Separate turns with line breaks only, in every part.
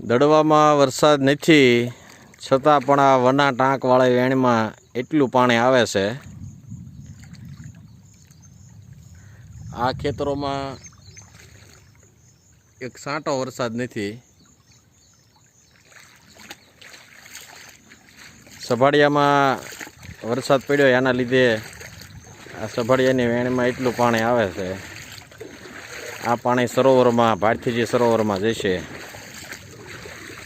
દડવામાં વરસાદ નથી, છતાં પણ આ વના ટાંકવાળી વેણમાં એટલું પાણી આવે છે. આ ખેતરોમાં એક સાંટો વરસાદ નથી. સભાડિયામાં વરસાદ પડ્યો એના લીધે આ સભાડિયાની વેણમાં એટલું પાણી આવે છે. આ પાણી સરોવરમાં, ભારતીજી સરોવરમાં જશે.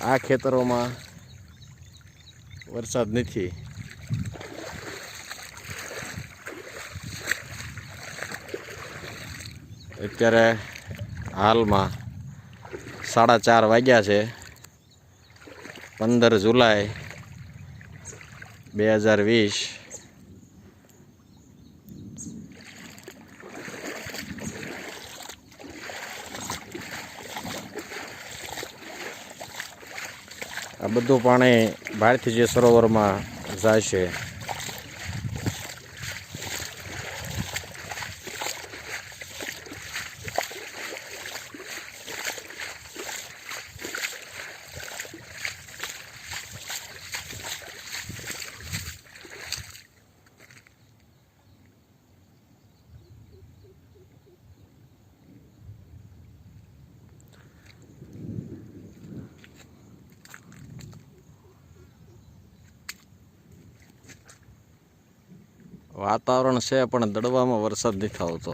આ ખેતરોમાં વરસાદ નથી. અત્યારે હાલમાં સાડા ચાર વાગ્યા છે. પંદર જુલાઈ બે હજાર વીસ. આ બધું પાણી ભારતીય જે સરોવરમાં જાય છે વાતાવરણ છે પણ દડવામાં વરસાદ નથી આવતો